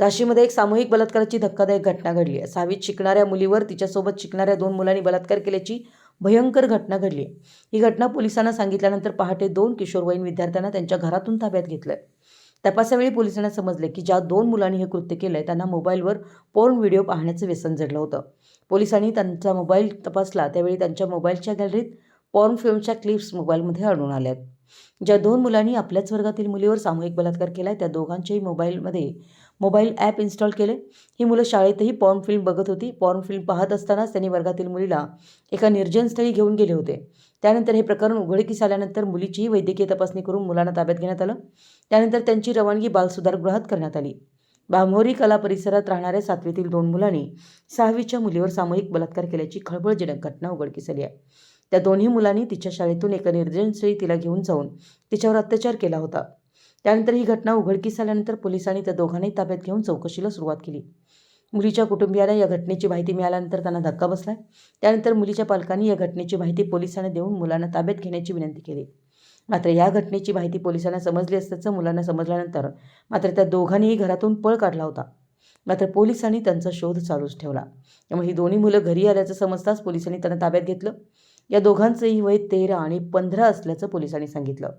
झाशीमध्ये एक सामूहिक बलात्काराची धक्कादायक घटना घडली आहे. सहावीत शिकणाऱ्या मुलीवर तिच्यासोबत शिकणाऱ्या दोन मुलांनी बलात्कार केल्याची भयंकर घटना घडली आहे. ही घटना पोलिसांना सांगितल्यानंतर पहाटे दोन किशोरवयीन विद्यार्थ्यांना त्यांच्या घरातून ताब्यात घेतलं तपासावेळी पोलिसांना समजले की ज्या दोन मुलांनी हे कृत्य केलंय त्यांना मोबाईलवर पोर्न व्हिडिओ पाहण्याचं व्यसन जडलं होतं. पोलिसांनी त्यांचा मोबाईल तपासला त्यावेळी त्यांच्या मोबाईलच्या गॅलरीत पॉर्न फिल्मच्या क्लिप्स मोबाईलमध्ये आढळून आहेत ज्या दोन मुलांनी आपल्याच वर्गातील मुलीवर सामूहिक बलात्कार केलाय त्या दोघांच्याही मोबाईलमध्ये मोबाईल ॲप इन्स्टॉल केले ही मुलं शाळेतही पॉर्न फिल्म बघत होती. पॉर्न फिल्म पाहत असतानाच त्यांनी वर्गातील मुलीला एका निर्जनस्थळी घेऊन गेले होते. त्यानंतर हे प्रकरण उघडकीस आल्यानंतर मुलीचीही वैद्यकीय तपासणी करून मुलांना ताब्यात घेण्यात आलं. त्यानंतर त्यांची रवानगी बालसुधारगृहात करण्यात आली. बांभोरी कला परिसरात राहणाऱ्या सातवीतील दोन मुलांनी सहावीच्या मुलीवर सामूहिक बलात्कार केल्याची खळबळजनक घटना उघडकीस आली आहे. त्या दोन्ही मुलांनी तिच्या शाळेतून एका निर्जनस्थळी तिला घेऊन जाऊन तिच्यावर अत्याचार केला होता. त्यानंतर ही घटना उघडकीस आल्यानंतर पोलिसांनी त्या दोघांनाही ताब्यात घेऊन चौकशीला सुरुवात केली. मुलीच्या कुटुंबियाला या घटनेची माहिती मिळाल्यानंतर त्यांना धक्का बसला. त्यानंतर मुलीच्या पालकांनी या घटनेची माहिती पोलिसांना देऊन मुलांना ताब्यात घेण्याची विनंती केली. मात्र या घटनेची माहिती पोलिसांना समजली असल्याचं मुलांना समजल्यानंतर मात्र त्या दोघांनीही घरातून पळ काढला होता. मात्र पोलिसांनी त्यांचा शोध चालूच ठेवला. त्यामुळे ही दोन्ही मुलं घरी आल्याचं समजताच पोलिसांनी त्यांना ताब्यात घेतलं. या दोघांचंही वय तेरा आणि पंधरा असल्याचं पोलिसांनी सांगितलं.